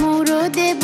মোর দেব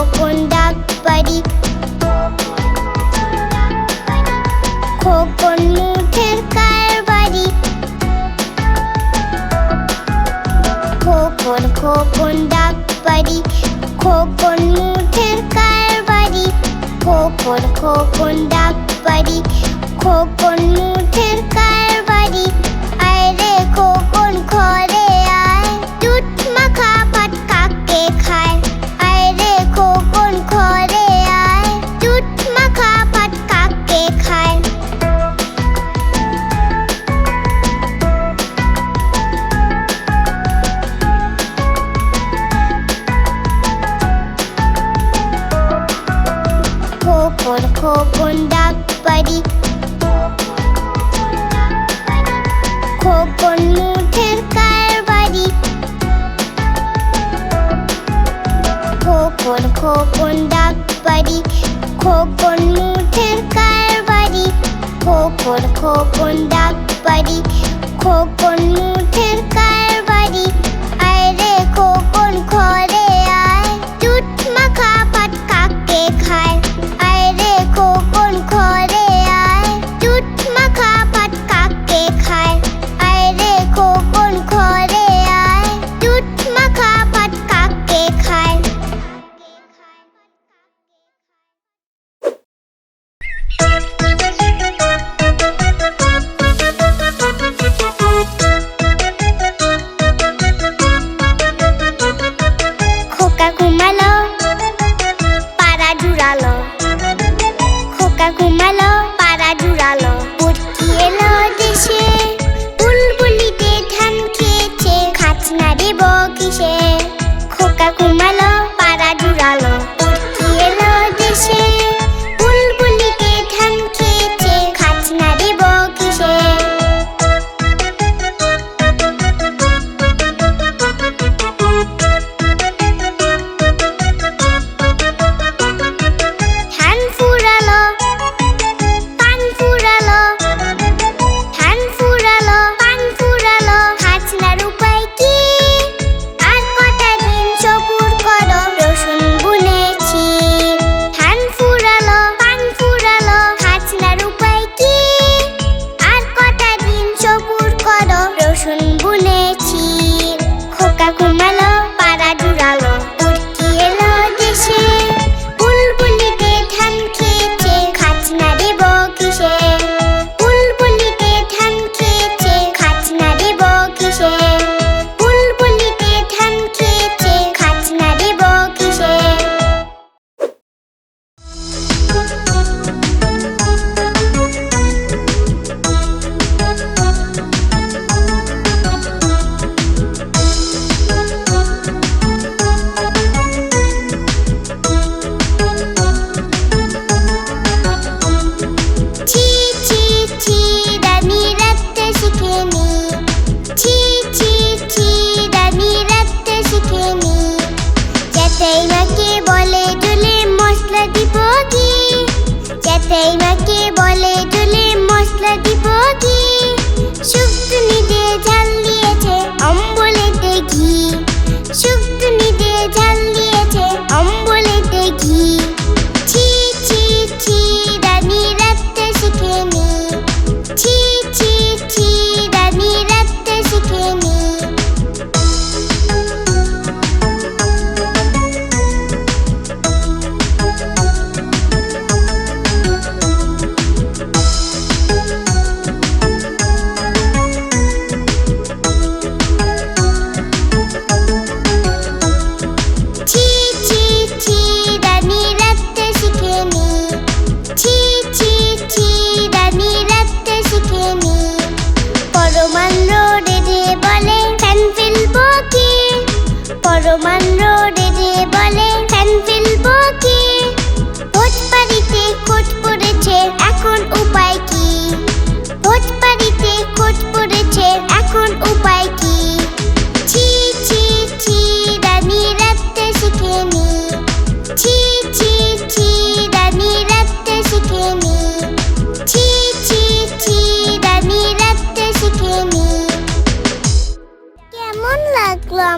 খোকন ডাক পারি খোকন মুঠের কারবারি খোকন খোকন ডাক পারি খোকন মুঠের কারবারি খোকন খোকন ডাক পারি খোকন পারি খোকন মুঠের কারবারি। খোকন খোকন ডাক পারি খোকন মুঠের কারবারি। খোকন খোকন ডাক পারি খোকন মুঠের কারবারি। আয় রে খোকন, ঘরে আয়। দুধ মাখা ভাত কাকে খায়? খোকা ঘুমালো পাড়া জুড়ালো।